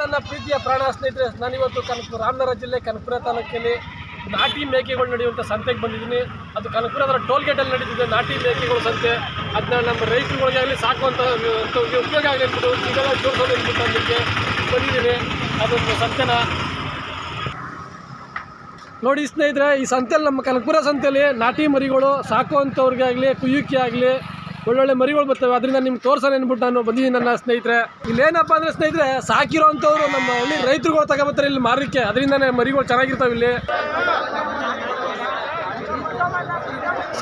ನನ್ನ ಪ್ರೀತಿಯ ಪ್ರಾಣ ಸ್ನೇಹಿತರೆ ನಾನಿವತ್ತು ಕನಕಪುರ, ರಾಮನಗರ ಜಿಲ್ಲೆ ಕನಕಪುರ ತಾಲೂಕಿನಲ್ಲಿ ನಾಟಿ ಮೇಕೆಗಳು ನಡೆಯುವಂಥ ಸಂತೆಗೆ ಬಂದಿದ್ದೀನಿ. ಅದು ಕನಕಪುರದ ಟೋಲ್ ಗೇಟಲ್ಲಿ ನಡೀತಿದೆ ನಾಟಿ ಮೇಕೆಗಳು ಸಂತೆ. ಅದನ್ನ ನಮ್ಮ ರೈತರುಗಳಿಗಾಗಲಿ ಸಾಕುವಂಥ ಉಪಯೋಗ ಆಗಲಿ ಅಂದ್ಬಿಟ್ಟು ಇದೆಲ್ಲ ತೋರಿಸೋದು ಅಂದ್ಬಿಟ್ಟು ಬಂದಿದ್ದೀನಿ. ಅದೊಂದು ಸಂತೆನ. ನೋಡಿ ಸ್ನೇಹಿತರೆ, ಈ ಸಂತೆಯಲ್ಲಿ ನಮ್ಮ ಕನಕಪುರ ಸಂತೆಯಲ್ಲಿ ನಾಟಿ ಮರಿಗಳು ಸಾಕುವಂಥವ್ರಿಗೆ ಆಗಲಿ ಆಗಲಿ ಒಳ್ಳೊಳ್ಳೆ ಮರಿಗಳು ಬರ್ತವೆ. ಅದರಿಂದ ನಿಮ್ಗೆ ತೋರ್ಸೋಣ ಅಂದ್ಬಿಟ್ಟು ನಾನು ಬಂದಿದ್ದೀನಿ ನನ್ನ ಸ್ನೇಹಿತರೆ. ಇಲ್ಲೇನಪ್ಪ ಅಂದರೆ ಸ್ನೇಹಿತರೆ ಸಾಕಿರೋವಂಥವ್ರು ನಮ್ಮ ಹಳ್ಳಿ ರೈತರುಗಳು ತಗೊಬರ್ತಾರೆ ಇಲ್ಲಿ ಮಾರಲಿಕ್ಕೆ. ಅದರಿಂದನೇ ಮರಿಗಳು ಚೆನ್ನಾಗಿರ್ತಾವೆ ಇಲ್ಲಿ.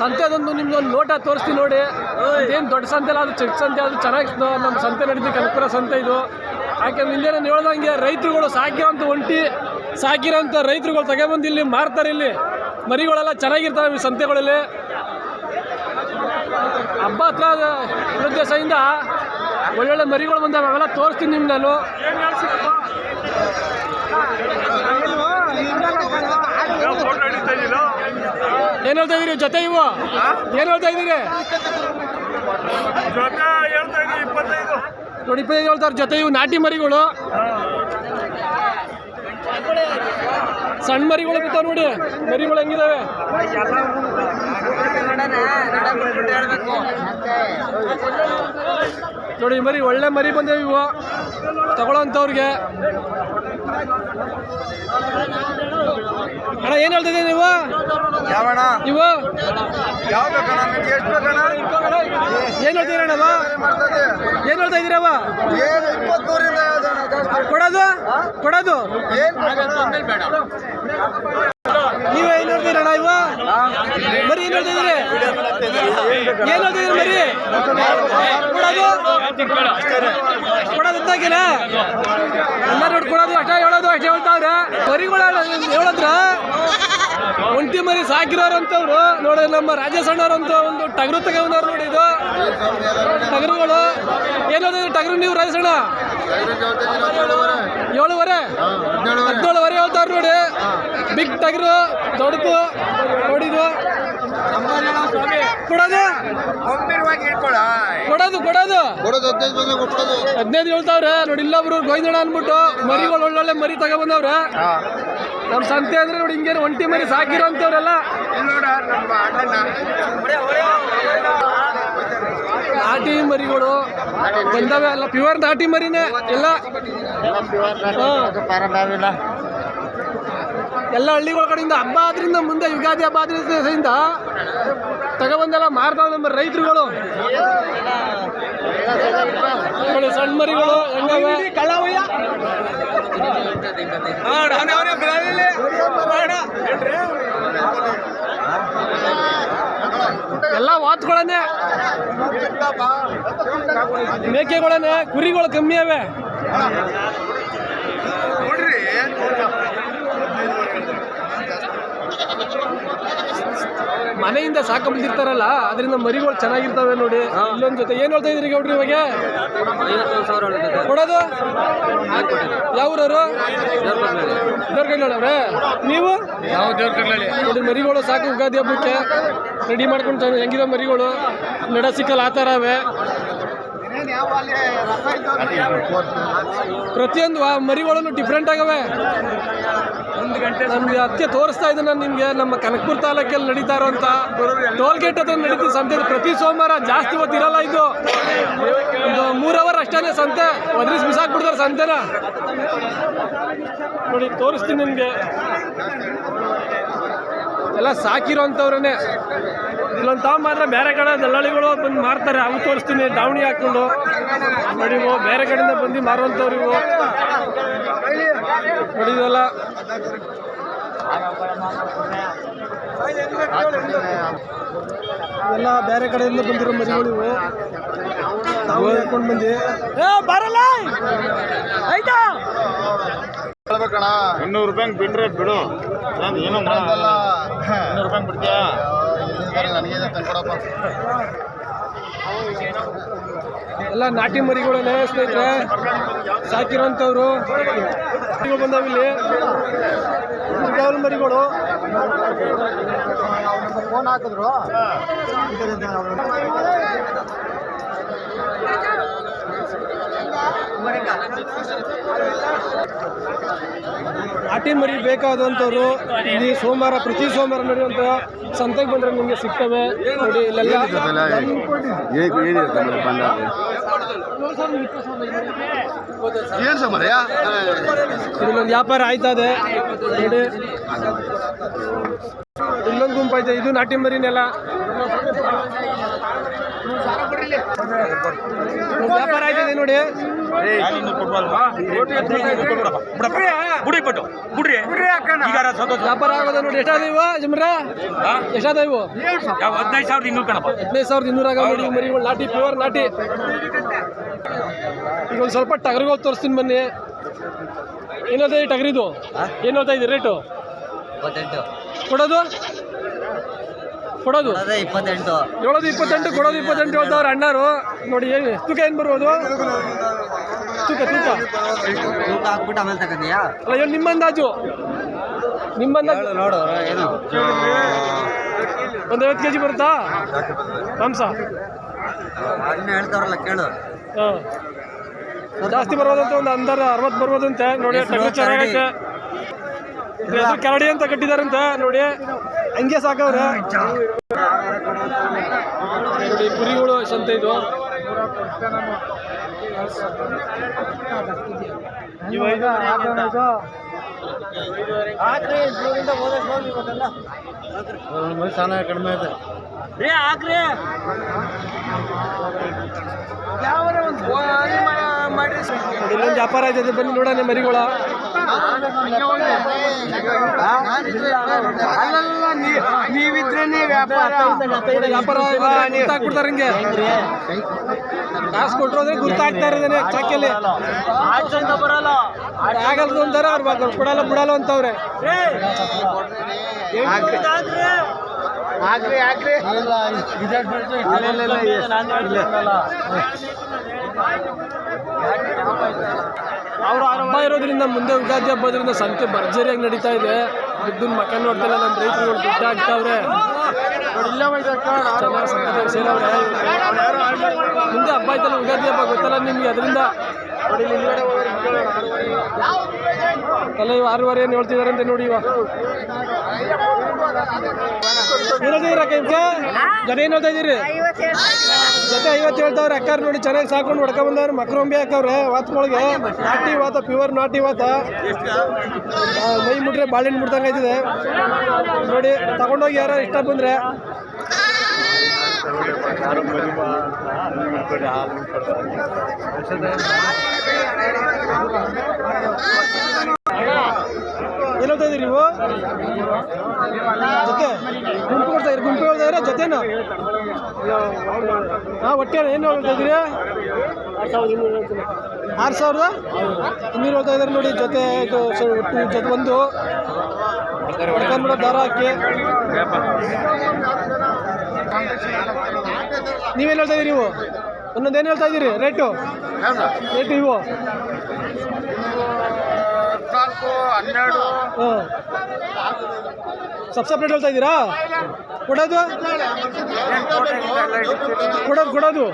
ಸಂತೆದೊಂದು ನಿಮ್ದೊಂದು ನೋಟ ತೋರಿಸ್ತೀನಿ ನೋಡಿ. ಏನು ದೊಡ್ಡ ಸಂತೆ ಅದು ಚಿಕ್ಕ ಸಂತೆ, ಅದು ಚೆನ್ನಾಗಿ ನಮ್ಮ ಸಂತೆ ನಡೀತಿ ಕನಕಪುರ ಸಂತೆ ಇದು. ಯಾಕೆಂದ್ರೆ ಇಲ್ಲೇ ನಾನು ಹೇಳ್ದಂಗೆ ರೈತರುಗಳು ಸಾಕಿರೋಂಥ ಒಂಟಿ, ಸಾಕಿರೋಂಥ ರೈತರುಗಳು ತಗೊಂಬಂದು ಇಲ್ಲಿ ಮಾರ್ತಾರೆ ಇಲ್ಲಿ. ಮರಿಗಳೆಲ್ಲ ಚೆನ್ನಾಗಿರ್ತಾವೆ ಈ ಸಂತೆಗಳಲ್ಲಿ. ಹಬ್ಬ ಹತ್ರ ಉದ್ದೇಶದಿಂದ ಒಳ್ಳೊಳ್ಳೆ ಮರಿಗಳು ಬಂದಾವೆ ಅವೆಲ್ಲ ತೋರಿಸ್ತೀನಿ ನಿಮ್ಗೆ ನಾನು. ಏನು ಹೇಳ್ತಾ ಇದೀರಿ ಜೊತೆ ಇವು ಏನು ಹೇಳ್ತಾ ಇದೀರಿ ನೋಡಿ, ಇಪ್ಪತ್ತೈದು ಹೇಳ್ತಾರೆ ಜೊತೆ ಇವು ನಾಟಿ ಮರಿಗಳು. ಸಣ್ಣ ಮರಿಗಳು ಬಿದ್ದಾವೆ ನೋಡಿ, ಮರಿಗಳು ಹೆಂಗಿದಾವೆ. ನೋಡಿ ಮರಿ ಒಳ್ಳೆ ಮರಿ ಬಂದೇವು ಇವು. ತಗೊಳ್ಳೋಂಥವ್ರಿಗೆ. ಅಣ್ಣ ಏನು ಹೇಳ್ತಿದ್ದೀವಿ ನೀವು? ಯಾವಣ್ಣ? ನೀವು ಯಾವ ಬೇಕಣ್ಣ? ಎಷ್ಟು ಬೇಕಣ್ಣ? ಏನು ಹೇಳ್ತೀರಣ್ಣವ ಏನು ಹೇಳ್ತಾ ಇದ್ದೀರವ ಏನು ಕೊಡೋದು? ಕೊಡೋದು? ಏನು ಹೇಳ್ತೀರಣ್ಣ ಇವ? ಮರಿ ಏನ್ ಹೇಳ್ತಿದ್ದೀರಿ ಏನ್ ಮರಿ? ಕೊಡೋದು? ಕೊಡೋದು ಕೊಡೋದು, ಅಷ್ಟೇ ಹೇಳೋದು, ಅಷ್ಟೇ ಹೇಳ್ತಾವ್ರೆ ಮರಿಗಳು ಹೇಳದ್ರ? ಒಂಟಿ ಮರಿ ಸಾಕಿರೋರಂತವ್ರು ನೋಡಿ ನಮ್ಮ ಅಂತ ಒಂದು ಟಗರು ತಗೊಂಡವ್ರು ನೋಡಿ ಇದು. ಟಗರುಗಳು. ಏನಾದ್ರು ಟಗರು ನೀವು ರಾಜೇಶ್ ಅಣ್ಣ ಏಳುವರೆ? ಹದಿನೇಳುವರೆ ಹೇಳ್ತಾರ ನೋಡಿ. ಬಿಗ್ ಟಗರು, ದೊಡ್ಡದು. ನೋಡಿದು ಕೊಡೋದು? ಕೊಡೋದು ಹದಿನೈದು ಹೇಳ್ತಾವ್ರೆ. ನೋಡಿ ಇಲ್ಲ ಇಲ್ಲೊಬ್ರು ಗೋವಿಂದಣ್ಣ ಅನ್ಬಿಟ್ಟು ಮರಿಗಳು ಒಳ್ಳೊಳ್ಳೆ ಮರಿ ತಗೊಬಂದವ್ರೆ ನಮ್ಮ ಸಂತೆ ಅಂದ್ರೆ ನೋಡಿ ಹಿಂಗೇನು ಒಂಟಿ ಮರಿ ಸಾಕಿರೋಂಥವ್ರೆಲ್ಲ ನೋಡ ನಮ್ಮ ಅಣ್ಣನ ನಾಟಿ ಮರಿಗಳು ಬಂದವೆ ಅಲ್ಲ ಪ್ಯೂರ್ ನಾಟಿ ಮರಿನೇ ಎಲ್ಲ. ಎಲ್ಲ ಹಳ್ಳಿಗಳ ಕಡೆಯಿಂದ ಹಬ್ಬ ಆದ್ರಿಂದ ಮುಂದೆ ಯುಗಾದಿ ಹಬ್ಬ ಆದ್ರಿಂದ ತಗೊಬಂದೆಲ್ಲ ಮಾರ್ತಾವ ನಮ್ಮ ರೈತರುಗಳು ಸಣ್ಣ ಮರಿಗಳು ಹೆಂಗವೆ ಎಲ್ಲ ವಾತ್ಗಳನ್ನೇ ಮೇಕೆಗಳನ್ನೇ ಕುರಿಗಳು ಕಮ್ಮಿ ಅವೆ. ನೋಡ್ರಿ ಸಾಕ ಬಂದಿರ್ತಾರಲ್ಲ ಅದರಿಂದ ಮರಿಗಳು ಚೆನ್ನಾಗಿರ್ತವೆ ನೋಡಿ. ಇಲ್ಲೊಂದ್ ಜೊತೆ ಏನ್ ಹೇಳ್ತಾ ಇದ್ರಿ ಗೌಡ್ರಿ ಇವಾಗ? ಕೊಡೋದು? ಯಾವ್ರವ್ರು ದೇವ್ರಗಣ್ಣವ್ರೆ ನೀವು? ನೋಡಿ ಮರಿಗಳು ಸಾಕು ಉಗಾದಿ ಹಬ್ಬಕ್ಕೆ ರೆಡಿ ಮಾಡ್ಕೊಂಡು ಹೆಂಗಿರೋ ಮರಿಗಳು? ನಡ ಸಿಕ್ಕಲ್ಲ ಆ ಥರ ಅವೆ. ಪ್ರತಿಯೊಂದು ಮರಿಗಳನ್ನು ಡಿಫ್ರೆಂಟ್ ಆಗವೆ. ನಮ್ಗೆ ಅದಕ್ಕೆ ತೋರಿಸ್ತಾ ಇದ್ದೀನಿ ನಾನು ನಿಮಗೆ. ನಮ್ಮ ಕನಕಪುರ ತಾಲೂಕಲ್ಲಿ ನಡೀತಾ ಇರೋಂಥ ಟೋಲ್ ಗೇಟ್ ಹತ್ರ ನಡೀತು ಸಂತೆ ಪ್ರತಿ ಸೋಮವಾರ ಜಾಸ್ತಿ ಹೊತ್ತು ಇರಲ್ಲ ಇದು. ಒಂದು ಮೂರು ಅವರ್ ಅಷ್ಟೇ ಸಂತೆ. ಒದ್ರಿಸಿ ಬಿಸಾಕ್ಬಿಡ್ತಾರೆ ಸಂತೆನ. ನೋಡಿ ತೋರಿಸ್ತೀನಿ ನಿಮಗೆ. ಎಲ್ಲ ಸಾಕಿರೋಂಥವ್ರೇ ಇಲ್ಲೊಂದು ತಾವು ಮಾತ್ರ ಬೇರೆ ಕಡೆ ದಲ್ಲಾಳಿಗಳು ಬಂದು ಮಾರ್ತಾರೆ. ಅವು ತೋರಿಸ್ತೀನಿ ದಾವಣಿ ಹಾಕ್ಕೊಂಡು ನೋಡಿ ಬೇರೆ ಕಡೆಯಿಂದ ಬಂದು ಮಾರುವಂಥವ್ರು ಎಲ್ಲ ಬೇರೆ ಕಡೆಯಿಂದ ಬಂದಿರೋ ಮರಿಗಳು ಇವು. ನಾವು ಹೇಳ್ಕೊಂಡು ಬಂದು. ಏ ಬರಲ್ಲ. ಆಯ್ತಾ? ಹೇಳ್ಬೇಕಣ ಇನ್ನೂರು ರೂಪಾಯಿ ಬಿಡ್ರೆ ಬಿಡು. ನಾನು ಏನೋ ಮಾಡಲ್ಲ ಇನ್ನೂರು ರೂಪಾಯಿ ಬಿಡ್ತೀಯಾ? ನನಗೆ ತಂದ್ಕೊಡಪ್ಪ ಎಲ್ಲ ನಾಟಿ ಮರಿಗಳನ್ನೇ ಸ್ನೇಹಿತರೆ ಸಾಕಿರೋಂಥವ್ರು ಬಂದಾವ ಇಲ್ಲಿ. ಕೇವಲ ಮರಿಗಳು ಫೋನ್ ಹಾಕಿದ್ರು ಆಟಿ ಮರಿ ಬೇಕಾದಂಥವ್ರು ಇಲ್ಲಿ ಸೋಮವಾರ, ಪ್ರತಿ ಸೋಮವಾರ ನಡೆಯುವಂತ ಸಂತೆಗೆ ಬಂದ್ರೆ ನಿಮಗೆ ಸಿಗ್ತವೆ. ನೋಡಿ, ಇಲ್ಲೆಲ್ಲ ಏನು ಸಮರ್ಯ ಇಲ್ಲೊಂದು ವ್ಯಾಪಾರ ಆಯ್ತದೆ. ಇದೆ ನೋಡಿ. ಇಲ್ಲೊಂದು ಗುಂಪು ಐತೆ ಇದು ನಾಟಿ ಮರಿನೆಲ್ಲ ವ್ಯಾಪಾರ ಆಯ್ತದೆ ನೋಡಿ. ಬಿಡಿ ಪಟ್ಟು. ಬುಡ್ರಿ. ವ್ಯಾಪಾರ ಆಗೋದ ನೋಡಿ ಎಷ್ಟಾದ ಇವ ಜಮ್ರ? ಎಷ್ಟಾದ ಇವು? ಯಾವ ಹದಿನೈದು ಸಾವಿರದ ಇನ್ನೂರು ಕಣಪ್ಪ. ಹದಿನೈದು ಸಾವಿರದ ಇನ್ನೂರ ಆಗ ನೋಡಿ ಮರಿ ನಾಟಿ ಪ್ಯೂರ್ ನಾಟಿ. ಈಗ ಒಂದು ಸ್ವಲ್ಪ ಟಗರ್ಗಳು ತೋರಿಸ್ತೀನಿ ಬನ್ನಿ. ಏನೋದ ಈ ಟಗರಿದು? ಏನು ಇದೆ ರೇಟು ಕೊಡೋದು? ಕೊಡೋದು? ಇಪ್ಪತ್ತೆಂಟು. ಹೇಳೋದು ಇಪ್ಪತ್ತೆಂಟು ಕೊಡೋದು ಇಪ್ಪತ್ತೆಂಟು ಹೇಳ್ದವ್ರು ಅಣ್ಣಾರು. ನೋಡಿ ಏನು ತೂಕ ಏನು ಬರ್ಬೋದು ತೂಕ ತೂಕ. ತೂಕ ಹಾಕ್ಬಿಟ್ಟು ಆಮೇಲೆ ತಗೊಂಡಿಯಾ ಅಲ್ಲ ಏನು ನಿಮ್ಮ ಅಂದಾಜು. ನಿಮ್ಮ ಅಂದಾಜು ನೋಡು ಏನು? ಒಂದು ಐವತ್ತು ಕೆ ಜಿ ಬರುತ್ತಾ ಮಾಂಸ. ಅಣ್ಣ ಹೇಳ್ತಾರಲ್ಲ ಕೇಳು. ಹಾಂ. ಜಾಸ್ತಿ ಬರ್ಬೋದಂತೆ ಒಂದು ಅಂದಾರ ಅರವತ್ತು ಬರ್ಬೋದಂತೆ ನೋಡಿ ಟಗರು ಚೆನ್ನಾಗೈತೆ. ಹೆಸರು ಕೆರಡಿ ಅಂತ ಕಟ್ಟಿದಾರಂತೆ ನೋಡಿ. ಹಂಗೆ ಸಾಕವ್ರೆ. ನೋಡಿ ಕುರಿಗಳು ಸಂತೆ ಇದು. ಚೆನ್ನಾಗಿ ಕಡಿಮೆ ಇದೆ ನೋಡಿ ಇಲ್ಲೊಂದು ವ್ಯಾಪಾರ ಆಯ್ತದೆ ಬನ್ನಿ ನೋಡೋಣ ಮರಿಗಳ. ನೀವಿದ್ರೇನೆ ವ್ಯಾಪಾರ. ನೋಡಿ, ವ್ಯಾಪಾರ ಗುರ್ತಾಕ್ಬಿಡ್ತಾರೆ ಹಿಂಗೆ. ಕಾಸು ಕೊಟ್ಟರು ಅಂದ್ರೆ ಗುರ್ತಾಗ್ತಾ ಇರೋದೇ ಚಾಕಿಯಲ್ಲಿ ಆಗಲ್ದು ಅಂತಾರೆ ಅವ್ರು ಕೊಡಲ್ಲ ಬಿಡಲ್ಲ ಅಂತವ್ರೆ. ಅವ್ರ ಅವ್ರ ಹಬ್ಬ ಇರೋದ್ರಿಂದ ಮುಂದೆ ಯುಗಾದಿ ಹಬ್ಬದ್ರಿಂದ ಸಂತೆ ಭರ್ಜರಿಯಾಗಿ ನಡೀತಾ ಇದೆ. ದುಡ್ಡನ್ನ ಮಕ್ಕ ನೋಡ್ತಿಲ್ಲ ನಮ್ಮ ರೈತರುಗಳು ದುಡ್ಡು ಆಗ್ತಾವ್ರೆ. ಸೇರವ್ರೆ ಮುಂದೆ ಹಬ್ಬ ಆಯ್ತಲ್ಲ ಯುಗಾದಿ ಹಬ್ಬ ಗೊತ್ತಲ್ಲ ನಿಮ್ಗೆ ಅದರಿಂದ ಅಲ್ಲ ಇವ ಆರೂವರೆ ಏನು ಹೇಳ್ತಿದಾರೆ ಅಂತ ನೋಡಿ ಇವಾಗ ಜನ ಏನ್ ಹೇಳ್ತಾ ಇದ್ದೀರಿ? ಜೊತೆ ಐವತ್ತು ಹೇಳ್ತಾವ್ರೆ. ಅಕ್ಕಾರ್ ನೋಡಿ ಚೆನ್ನಾಗಿ ಸಾಕೊಂಡು ಹೊಡ್ಕೊ ಬಂದವ್ರೆ. ಮಕ್ರೊಂಬಿ ಹಾಕವ್ರೆ. ವಾತ್ಗಳಿಗೆ ನಾಟಿ ವಾತ ಪ್ಯೂರ್ ನಾಟಿ ವಾತ. ಮೈ ಮುಟ್ರೆ ಬಾಳೆಹಣ್ಣು ಮುಟ್ದಂಗೆ ಆಯ್ತದೆ. ನೋಡಿ, ತಗೊಂಡೋಗಿ ಯಾರು ಇಷ್ಟ ಬಂದ್ರೆ. ಏನು ಹೇಳ್ತಾ ಇದೀರಿ ನೀವು ಜೊತೆ ಗುಂಪು ಕೊಡ್ತಾ ಇದ್ರಿ ಗುಂಪು ಹೇಳ್ತಾ ಇದ್ರೆ ಜೊತೆನಾ? ಹಾಂ ಒಟ್ಟೆ ಏನು ಹೇಳ್ತಾ ಇದ್ದೀರಿ ಆರು ಸಾವಿರದ ಇನ್ನೂರು ಹೇಳ್ತಾ ಇದ್ದಾರೆ ನೋಡಿ ಜೊತೆ ಇದು ಜೊತೆ ಒಂದು. ದಾರ ಹಾಕಿ ನೀವೇನು ಹೇಳ್ತಾ ಇದ್ದೀರಿ ನೀವು ಒಂದೊಂದು ಏನು ಹೇಳ್ತಾ ಇದ್ದೀರಿ? ರೇಟು ರೇಟು ಇವು? ಹದಿನಾಲ್ಕು ಹನ್ನೆರಡು. ಹಾಂ. ಸಬ್ ಸಪ್ರೇಟ್ ಹೇಳ್ತಾ ಇದ್ದೀರಾ? ಕೊಡೋದು? ಕೊಡೋದು ಕೊಡೋದು.